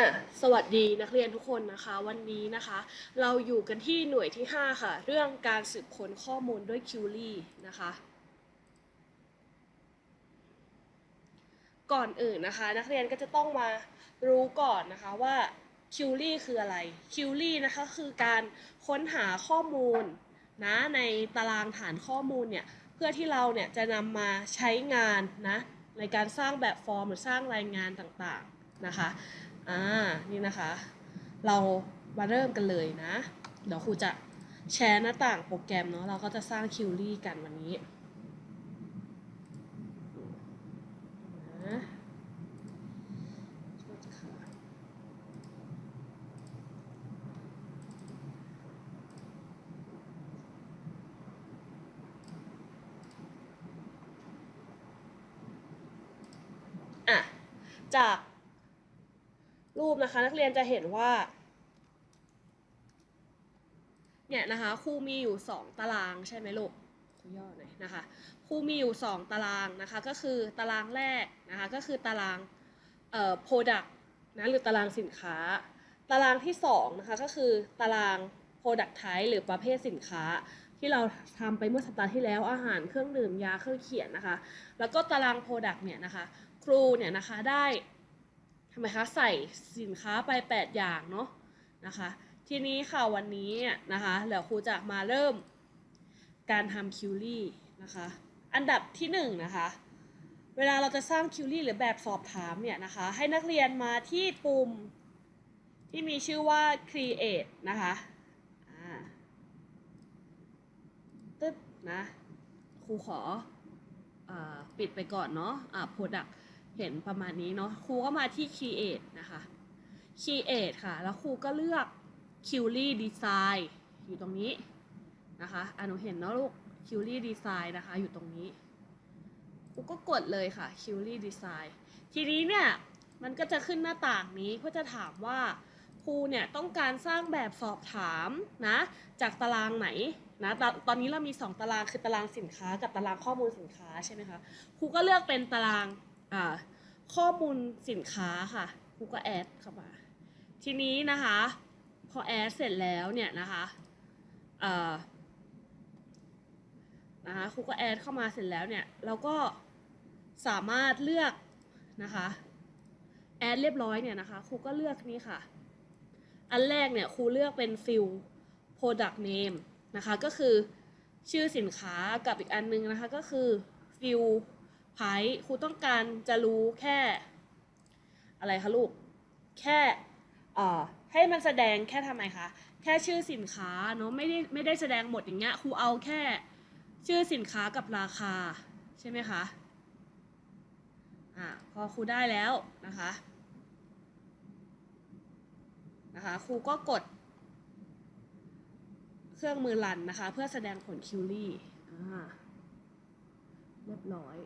อะสวัสดีนักเรียนทุกคนนะคะ วันนี้นะคะ เราอยู่กันที่หน่วยที่ 5 ค่ะ เรื่องการสืบค้นข้อมูลด้วยคิวรี่นะคะ ก่อนอื่นนะคะ นักเรียนก็จะต้องมารู้ก่อนนะคะว่าคิวรี่คืออะไรคิวรี่นะคะคือการค้นหาข้อมูลนะในตารางฐานข้อมูลเนี่ยเพื่อที่เราเนี่ยจะนำมาใช้งานนะในการสร้างแบบฟอร์มหรือสร้างรายงานต่างๆนะคะ อ่า นี่นะคะ เรามาเริ่มกันเลยนะ เดี๋ยวครูจะแชร์หน้าต่างโปรแกรมเนาะ เราก็จะสร้างคิวรี่กันวันนี้นะอะจาก รูปนะคะ นักเรียนจะเห็นว่าเนี่ยนะคะครูมีอยู่ 2 ตารางใช่ไหมลูกครูย่อหน่อยนะคะครูมีอยู่ 2 ตารางนะคะ ก็คือตารางแรกนะคะก็คือตารางเอ่อ product นะหรือตารางสินค้า ตารางที่2นะคะก็คือตาราง product type หรือประเภทสินค้า ที่เราทำไปเมื่อสัปดาห์ที่แล้วอาหารเครื่องดื่มยาเครื่องเขียนนะคะ แล้วก็ตาราง product เนี่ยนะคะ ครูเนี่ยนะคะได้ ทำไมคะใส่สินค้าไป 8 อย่างเนาะนะคะ ทีนี้ค่ะวันนี้นะคะเดี๋ยวครูจะมาเริ่มการทำคิวรี่นะคะอันดับที่1นงนะคะเวลาเราจะสร้างคิวรี่หรือแบบสอบถามเนี่ยนะคะให้นักเรียนมาที่ปุ่มที่มีชื่อว่า create นะคะอ่าตึ๊บนะครูขออปิดไปก่อนเนาะอ่า product เห็นประมาณนี้เนาะครูก็มาที่ create นะคะ create ค่ะ แล้วครูก็เลือก q u e r y design อยู่ตรงนี้นะคะอะหนูเห็นเนาะลูก q u e r y design นะคะอยู่ตรงนี้ครูก็กดเลยค่ะ q u e r y design ทีนี้เนี่ยมันก็จะขึ้นหน้าต่างนี้เพื่อจะถามว่าครูเนี่ยต้องการสร้างแบบสอบถามนะจากตารางไหนนะตตอนนี้เรามี 2 ตารางคือตารางสินค้ากับตารางข้อมูลสินค้าใช่ไหมคะครูก็เลือกเป็นตาราง ข้อมูลสินค้าค่ะครูก็แอดเข้ามาทีนี้นะคะ พอแอดเสร็จแล้วเนี่ยนะคะนะคะครูก็แอดเข้ามาเสร็จแล้วเนี่ยเราก็สามารถเลือกนะคะแอดเรียบร้อยเนี่ยนะคะครูก็เลือกนี่ค่ะ อันแรกเนี่ยครูเลือกเป็น field product name นะคะก็คือชื่อสินค้ากับอีกอันนึงนะคะก็คือ field ไพครูต้องการจะรู้แค่ อะไรคะลูก แค่อ่ให้มันแสดงแค่ทำไมคะ แค่ชื่อสินค้าเนาะไม่ได้ไม่ได้แสดงหมดอย่างเงี้ยครูเอาแค่ชื่อสินค้ากับราคาใช่ไหมคะอะพอครูได้แล้วนะคะนะคะครูก็กด เครื่องมือรันนะคะ เพื่อแสดงผลคิวรี่อ่าเรียบร้อย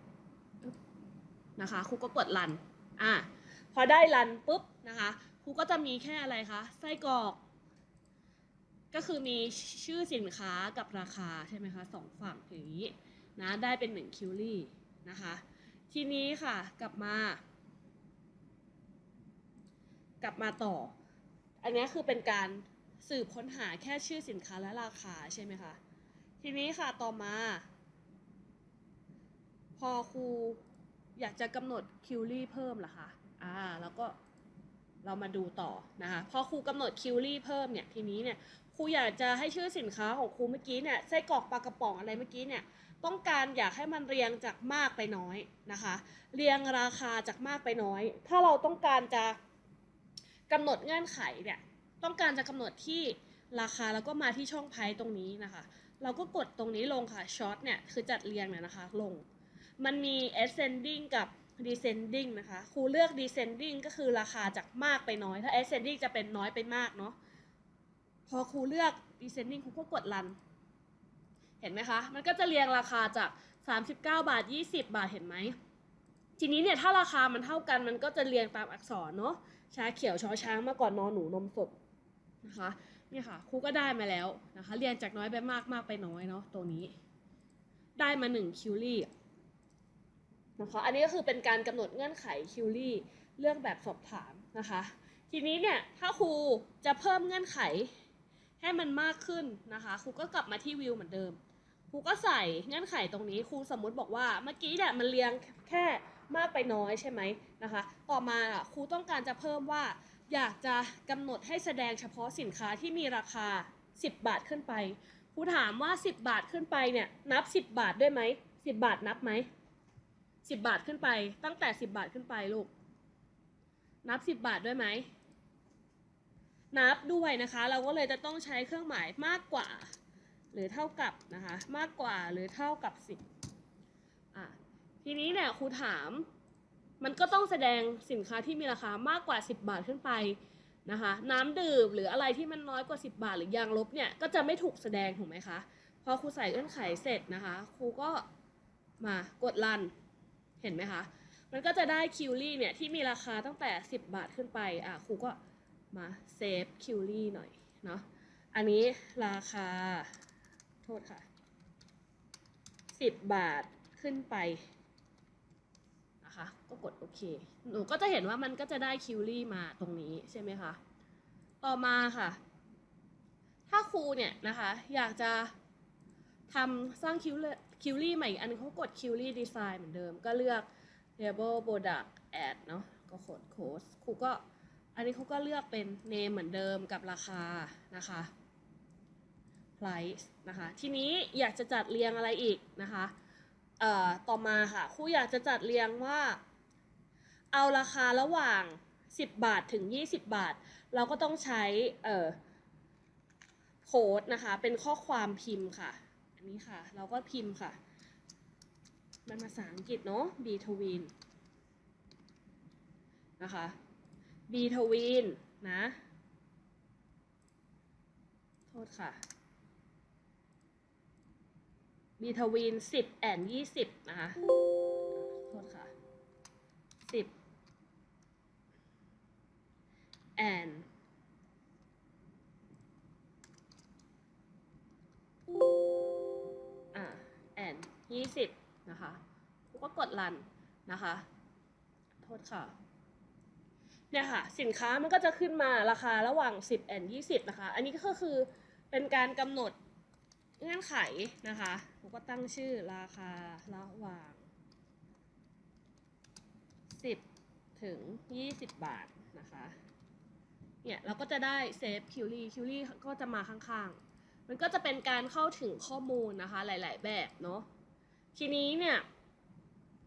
นะคะครูก็กดรันอะพอได้รันปุ๊บนะคะครูก็จะมีแค่อะไรคะไส้กรอก ก็คือมีชื่อสินค้ากับราคาใช่ไหมคะสองฝั่งอย่างนี้นะได้เป็นหนึ่งคิวรี่นะคะทีนี้ค่ะกลับมา กลับมาต่อ อันนี้คือเป็นการสืบค้นหาแค่ชื่อสินค้าและราคาใช่ไหมคะทีนี้ค่ะต่อมา พอครู อยากจะกำหนดคิวรี่เพิ่มล่ะคะอ่าแล้วก็เรามาดูต่อนะคะพอครูกำหนดคิวรี่เพิ่มเนี่ยทีนี้เนี่ยครูอยากจะให้ชื่อสินค้าของครูเมื่อกี้เนี่ยไส้กรอกปลากระป๋องอะไรเมื่อกี้เนี่ยต้องการอยากให้มันเรียงจากมากไปน้อยนะคะ เรียงราคาจากมากไปน้อย ถ้าเราต้องการจะกำหนดเงื่อนไขเนี่ยต้องการจะกำหนดที่ราคาแล้วก็มาที่ช่องไพตรงนี้นะคะ เราก็กดตรงนี้ลงค่ะช็อตเนี่ยคือจัดเรียงเนี่ยนะคะ ลง มันมี ascending กับ descending นะคะครูเลือก descending ก็คือราคาจากมากไปน้อย ถ้า ascending จะเป็นน้อยไปมากเนาะพอครูเลือก descending ครูก็กด run เห็นไหมคะ มันก็จะเรียงราคาจาก 39 บาท 20 บาทเห็นไหมทีนี้เนี่ยถ้าราคามันเท่ากันมันก็จะเรียงตามอักษรเนาะชาเขียวชอช้างมาก่อนนอนหนูนมสดนะคะนี่ค่ะครูก็ได้มาแล้วนะคะ เรียงจากน้อยไปมากมากไปน้อยเนาะตัวนี้ ได้มา1คิวรี่ นะคะอันนี้ก็คือเป็นการกำหนดเงื่อนไขคิวรี่เรื่องแบบสอบถามนะคะ ทีนี้เนี่ยถ้าครูจะเพิ่มเงื่อนไขให้มันมากขึ้นนะคะครูก็กลับมาที่วิวเหมือนเดิมครูก็ใส่เงื่อนไขตรงนี้ครูสมมุติบอกว่าเมื่อกี้เนี่ยมันเรียงแค่มากไปน้อยใช่ไหมนะคะ ต่อมาครูต้องการจะเพิ่มว่า อยากจะกำหนดให้แสดงเฉพาะสินค้าที่มีราคา 10 บาทขึ้นไปครูถามว่า 10 บาทขึ้นไปเนี่ยนับ 10 บาทด้วยไหม10 บาทนับไหม 10บบาทขึ้นไป ตั้งแต่10บบาทขึ้นไปลูก นับ10บบาทด้วยไหม นับด้วยนะคะ เราก็เลยจะต้องใช้เครื่องหมายมากกว่า หรือเท่ากับนะคะ มากกว่าหรือเท่ากับ10อะทีนี้เนี่ยครูถาม มันก็ต้องแสดงสินค้าที่มีราคามากกว่า 10 บาทขึ้นไปนะคะ น้ำดื่มหรืออะไรที่มันน้อยกว่า 10 บาทหรือยางลบเนี่ยก็จะไม่ถูกแสดงถูกไหมคะ พอครูใส่เงื่อนไขเสร็จนะคะ ครูก็มากดรัน เห็นไหมคะ มันก็จะได้คิวรี่เนี่ยที่มีราคาตั้งแต่ 10 บาทขึ้นไป อะครูก็มาเซฟคิวรี่หน่อยเนาะ อันนี้ราคา โทษค่ะ 10 บาทขึ้นไปนะคะก็กดโอเค หนูก็จะเห็นว่ามันก็จะได้คิวรี่มาตรงนี้ใช่ไหมคะ ต่อมาค่ะ ถ้าครูเนี่ยนะคะ อยากจะ ทำสร้างคิวคิวรี่ใหม่อีกอันนึงเขากดคิวรี่ดีไซน์เหมือนเดิม ก็เลือก label product ad เนาะก็กด cost ครูก็อันนี้เขาก็เลือกเป็น name เหมือนเดิมกับราคานะคะ price นะคะ ทีนี้อยากจะจัดเรียงอะไรอีกนะคะเอ่อต่อมาค่ะครูอยากจะจัดเรียงว่า เอาราคาระหว่าง 10 บาทถึง 20 บาท เราก็ต้องใช้เอ่อโค้ดนะคะ เป็นข้อความพิมพ์ค่ะ นี้ค่ะ เราก็พิมพ์ค่ะ มันภาษาอังกฤษเนาะ b t w i n นะคะ b t w i n นะ โทษค่ะ b t w i n 10 and 20 นะคะ โทษค่ะ ก็กดรันนะคะ โทษค่ะ เนี่ยค่ะ สินค้ามันก็จะขึ้นมาราคาระหว่าง 10 and 20 นะคะ อันนี้ก็คือเป็นการกำหนดเงื่อนไขนะคะผมก็ตั้งชื่อราคาระหว่าง 10 ถึง 20 บาทนะคะเนี่ยเราก็จะได้เซฟคิวรี่คิวรี่ก็จะมาข้างๆ มันก็จะเป็นการเข้าถึงข้อมูลนะคะหลาย ๆ แบบเนาะทีนี้เนี่ย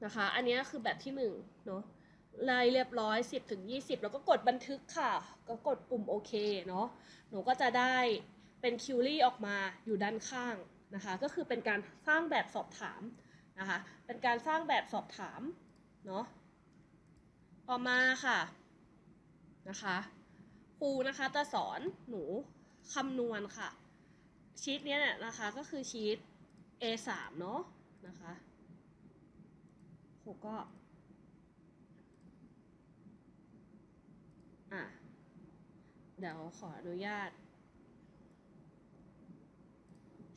นะคะ อันนี้คือแบบที่หนึ่งเนาะรายเรียบร้อย 10ถึง20 แล้วก็กดบันทึกค่ะ ก็กดปุ่มโอเคเนาะหนูก็จะได้เป็นคิวรี่ออกมาอยู่ด้านข้างนะคะ ก็คือเป็นการสร้างแบบสอบถามนะคะ เป็นการสร้างแบบสอบถามเนาะต่อมาค่ะนะคะครูนะคะจะสอนหนูคำนวณค่ะ ชีตเนี้ยเนี่ยนะคะก็คือชีต A3 เนาะนะคะ รูก็อะเดี๋ยวขออนุญาต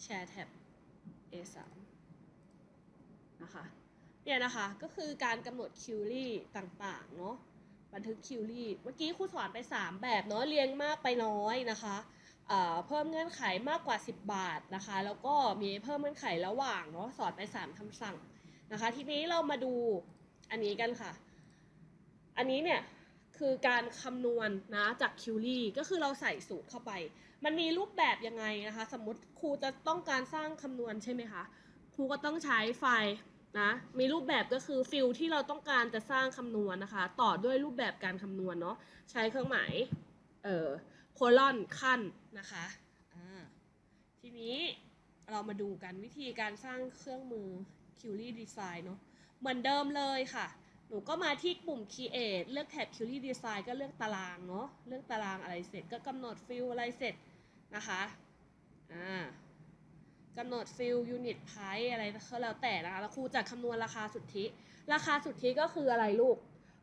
แชร์แท็บ A3 นะคะเนี่ยนะคะก็คือการกำหนดคิวรี่ต่างๆเนาะบันทึกคิวรี่เมื่อกี้ครูสอนไป 3 แบบเนาะเรียงมากไปน้อยนะคะเพิ่มเงื่อนไขมากกว่า 10 บาทนะคะ แล้วก็มีเพิ่มเงื่อนไขระหว่างเนาะสอนไป 3คำสั่ง นะคะ ทีนี้เรามาดูอันนี้กันค่ะ อันนี้เนี่ยคือการคำนวณนะจากคิวรี่ก็คือเราใส่สูตรเข้าไป มันมีรูปแบบยังไงนะคะ สมมติครูจะต้องการสร้างคำนวณใช่ไหมคะครูก็ต้องใช้ไฟล์นะมีรูปแบบก็คือฟิลที่เราต้องการจะสร้างคำนวณนะคะ ต่อด้วยรูปแบบการคำนวณเนาะใช้เครื่องหมายเอ่อโคลอนขั้นนะคะอ่าทีนี้เรามาดูกันวิธีการสร้างเครื่องมือ q u e r y Design เนาะเหมือนเดิมเลยค่ะ หนูก็มาที่ปุ่ม Create เลือกแท็บ q u e r y Design ก็เลือกตารางเนาะเลือกตารางอะไรเสร็จก็กำหนดฟิลอะไรเสร็จนะคะอ่ากำหนดฟิลยูนิตไพอะไรก็แล้วแต่นะคะแล้วครูจะคำนวณราคาสุทธิ ราคาสุทธิก็คืออะไรลูก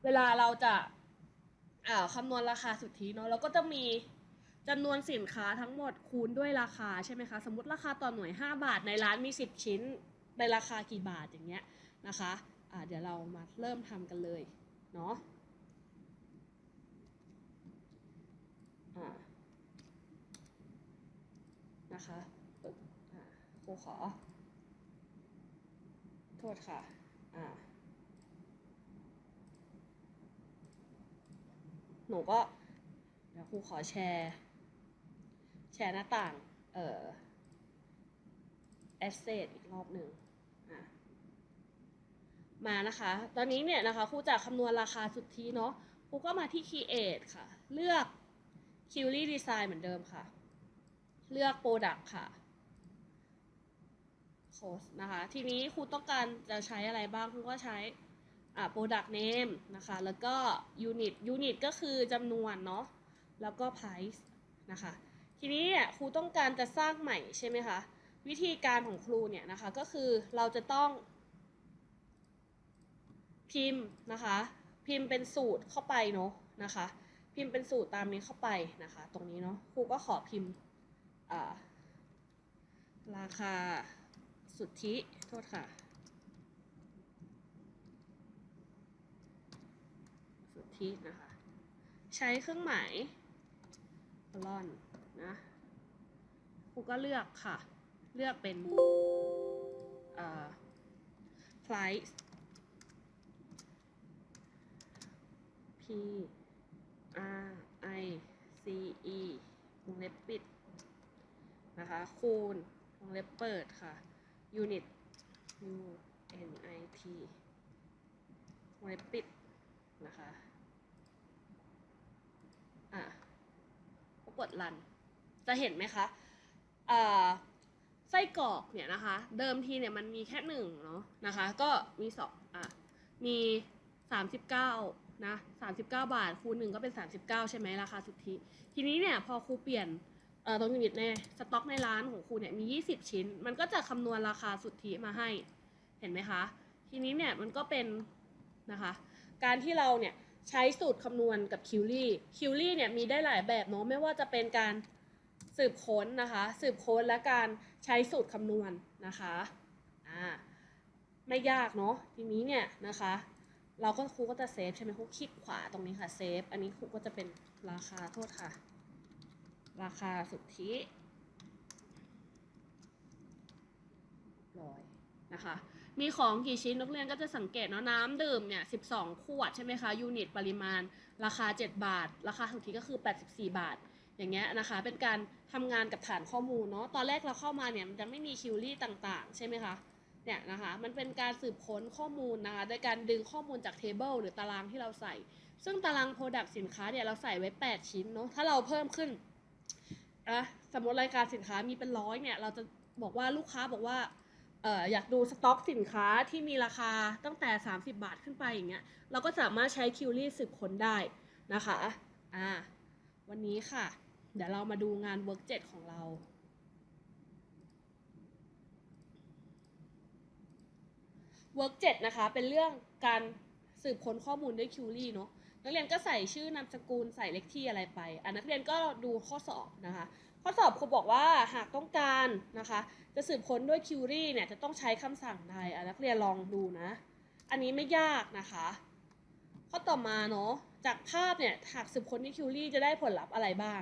เวลาเราจะอ่าคำนวณราคาสุทธิเนาะเราก็จะมีจำนวนสินค้าทั้งหมดคูณด้วยราคาใช่ไหมคะ สมมติราคาต่อหน่วย 5 บาทในร้านมี 10 ชิ้น ในราคากี่บาทอย่างเงี้ยนะคะะเดี๋ยวเรามาเริ่มทำกันเลยเนาะนะคะครูขอ โทษค่ะ อ่า หนูก็ เดี๋ยวครูขอแชร์ แชร์หน้าต่าง เอ่อ แอสเซทอีกรอบหนึ่ง มานะคะ ตอนนี้เนี่ยนะคะครูจะคำนวณราคาสุทธิเนาะครูก็มาที่ create ค่ะ เลือก q u e r y design เหมือนเดิมค่ะ เลือก product ค่ะ cost นะคะ ทีนี้ครูต้องการจะใช้อะไรบ้างครูก็ใช้อ่า product name นะคะ แล้วก็ unit unit ก็คือจำนวนเนาะ แล้วก็ price นะคะ ทีนี้เนี่ยครูต้องการจะสร้างใหม่ใช่ไหมคะ วิธีการของครูเนี่ยนะคะก็คือเราจะต้อง พิมพ์นะคะ พิมพ์เป็นสูตรเข้าไปเนาะนะคะ พิมพ์เป็นสูตรตามนี้เข้าไปนะคะ ตรงนี้เนาะครูก็ขอพิมพ์อ่าราคาสุทธิโทษค่ะ สุทธินะคะ ใช้เครื่องหมายลอนนะครูก็เลือกค่ะ เลือกเป็นอ่อ price r i c e วงเล็บปิดนะคะคูณวงเล็บเปิดค่ะ unit u n i t วงเล็บปิดนะคะอะก็กดรัน จะเห็นไหมคะอ่าไส้กรอกเนี่ยนะคะ เดิมทีเนี่ยมันมีแค่หนึ่งเนาะนะคะ ก็มีสองอะ มีสามสิบเก้า นะสามสิบเก้าบาท คูณหนึ่งก็เป็นสามสิบเก้าใช่ไหมราคาสุทธิ ทีนี้เนี่ยพอครูเปลี่ยนตรงยูนิตในสต็อกในร้านของครูเนี่ยมี 20 ชิ้น มันก็จะคำนวณราคาสุทธิมาให้ เห็นไหมคะ ทีนี้เนี่ยมันก็เป็นนะคะ การที่เราเนี่ยใช้สูตรคำนวณกับคิวรี่ คิวรี่เนี่ยมีได้หลายแบบเนาะ ไม่ว่าจะเป็นการสืบค้นนะคะ สืบค้นและการใช้สูตรคำนวณนะคะ อ่า ไม่ยากเนาะ ทีนี้เนี่ยนะคะ เราก็ครูก็จะเซฟใช่ไหมครูคลิกขวาตรงนี้ค่ะเซฟอันนี้ครูก็จะเป็นราคาโทษค่ะ ราคาสุทธิร้อยนะคะ มีของกี่ชิ้นนักเรียนก็จะสังเกตเนาะน้ำดื่มเนี่ย 12 ขวดใช่ไหมคะยูนิตปริมาณ ราคา 7 บาท ราคาสุทธิก็คือ 84 บาท อย่างเงี้ยนะคะ เป็นการทำงานกับฐานข้อมูลเนาะตอนแรกเราเข้ามาเนี่ยมันจะไม่มีคิวรี่ต่างๆ ใช่ไหมคะ เนี่ยนะคะมันเป็นการสืบค้นข้อมูลนะคะโดยการดึงข้อมูลจากเทเบิลหรือตารางที่เราใส่ ซึ่งตาราง Product สินค้าเนี่ยเราใส่ไว้ 8 ชิ้นเนาะถ้าเราเพิ่มขึ้นอะสมมติรายการสินค้ามีเป็นร้อยเนี่ยเราจะบอกว่าลูกค้าบอกว่าเอออยากดูสต็อกสินค้าที่มีราคาตั้งแต่ 30 บาทขึ้นไปอย่างเงี้ยเราก็สามารถใช้คิวรี่สืบค้นได้นะคะอ่าวันนี้ค่ะ เดี๋ยวเรามาดูงาน Work 7ของเรา Work 7นะคะ เป็นเรื่องการสืบค้นข้อมูลด้วยคิวรี่เนาะนักเรียนก็ใส่ชื่อนามสกุลใส่เลขที่อะไรไปอะนักเรียนก็ดูข้อสอบนะคะ ข้อสอบครูบอกว่าหากต้องการนะคะ จะสืบค้นด้วยคิวรี่เนี่ยจะต้องใช้คำสั่งใดอะนักเรียนลองดูนะ อันนี้ไม่ยากนะคะ ข้อต่อมาเนาะจากภาพเนี่ยหากสืบค้นด้วยคิวรี่จะได้ผลลัพธ์อะไรบ้าง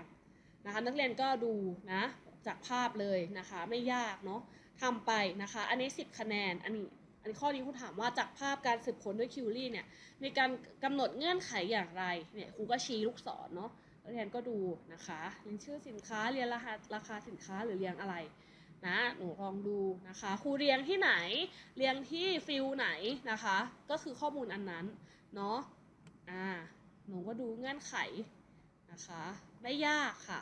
นะคะ นักเรียนก็ดูนะจากภาพเลยนะคะ ไม่ยากเนาะทำไปนะคะ อันนี้ 10 คะแนนอันนี้ อันนี้ข้อนี้ครูถามว่าจากภาพการสืบค้นด้วยคิวรี่เนี่ยมีการกำหนดเงื่อนไขอย่างไรเนี่ยครูก็ชี้ลูกศรเนาะนักเรียนก็ดูนะคะเรียนชื่อสินค้าเรียนรหัสราคาสินค้าหรือเรียงอะไรนะหนูลองดูนะคะครูเรียงที่ไหนเรียงที่ฟิลไหนนะคะ ก็คือข้อมูลอันนั้นเนาะอ่าหนูก็ดูเงื่อนไขนะคะไม่ยากค่ะ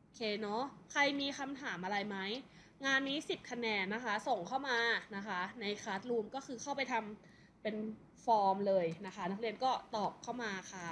โอเคเนาะใครมีคำถามอะไรไหม งานนี้ 10 คะแนนนะคะ ส่งเข้ามานะคะ ในคลาสรูมก็คือเข้าไปทำเป็นฟอร์มเลยนะคะ นักเรียนก็ตอบเข้ามาค่ะ